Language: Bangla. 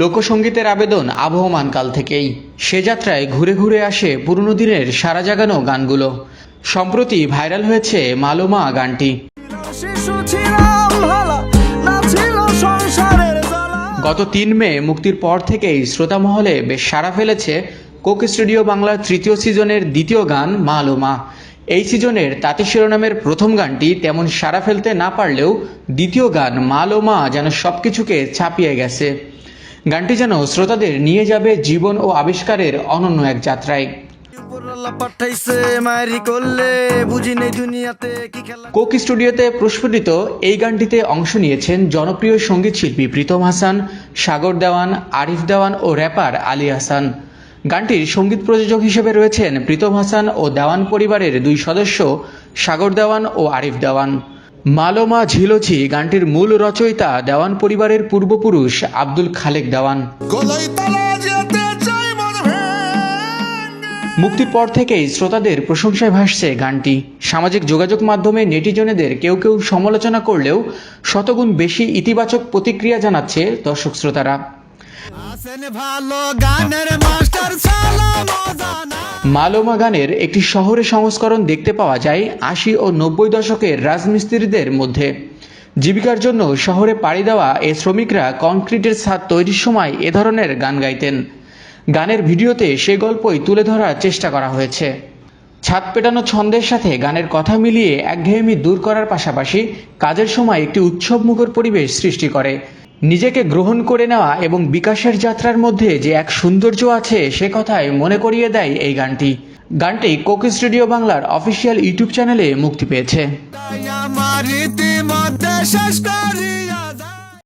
লোকসঙ্গীতের আবেদন আবহমান কাল থেকেই। সে যাত্রায় ঘুরে ঘুরে আসে পুরনো দিনের সারা জাগানো গানগুলো। সম্প্রতি ভাইরাল হয়েছে মালোমা গানটি। গত তিন মে মুক্তির পর থেকেই শ্রোতা মহলে বেশ সাড়া ফেলেছে কোক স্টুডিও বাংলার তৃতীয় সিজনের দ্বিতীয় গান মা লো মা এই সিজনের তাঁতি শিরোনামের প্রথম গানটি তেমন সাড়া ফেলতে না পারলেও দ্বিতীয় গান মা লো মা যেন সবকিছুকে ছাপিয়ে গেছে। গানটি যেন শ্রোতাদের নিয়ে যাবে জীবন ও আবিষ্কারের অনন্য এক যাত্রায়। কোক স্টুডিওতে প্রস্ফুটিত এই গানটিতে অংশ নিয়েছেন জনপ্রিয় সংগীত শিল্পী প্রীতম হাসান সাগর দেওয়ান আরিফ দেওয়ান ও র্যাপার আলী হাসান। গানটির সংগীত প্রযোজক হিসেবে রয়েছেন প্রীতম হাসান ও দেওয়ান পরিবারের দুই সদস্য সাগর দেওয়ান ও আরিফ দেওয়ান। মালোমা ঝিলোছি গানটির মূল রচয়িতা দেওয়ান পরিবারের পূর্বপুরুষ আব্দুল খালেক দেওয়ান। মুক্তির পর থেকেই শ্রোতাদের প্রশংসায় ভাসছে গানটি। সামাজিক যোগাযোগ মাধ্যমে নেটিজনেদের কেউ কেউ সমালোচনা করলেও শতগুণ বেশি ইতিবাচক প্রতিক্রিয়া জানাচ্ছে দর্শক শ্রোতারা। মালোমা গানের একটি শহরে সংস্করণ দেখতে পাওয়া যায় আশি ও নব্বই দশকের রাজমিস্ত্রিদের মধ্যে। জীবিকার জন্য শহরে পাড়ি দেওয়া এই শ্রমিকরা কনক্রিটের ছাদ তৈরির সময় এ ধরনের গান গাইতেন। গানের ভিডিওতে সে গল্পই তুলে ধরার চেষ্টা করা হয়েছে। ছাদ পেটানো ছন্দের সাথে গানের কথা মিলিয়ে একঘেয়েমি দূর করার পাশাপাশি কাজের সময় একটি উৎসবমুখর পরিবেশ সৃষ্টি করে। নিজেকে গ্রহণ করে নেওয়া এবং বিকাশের যাত্রার মধ্যে যে এক সৌন্দর্য আছে, সে কথাই মনে করিয়ে দেয় এই গানটি। গানটি কোক স্টুডিও বাংলার অফিসিয়াল ইউটিউব চ্যানেলে মুক্তি পেয়েছে।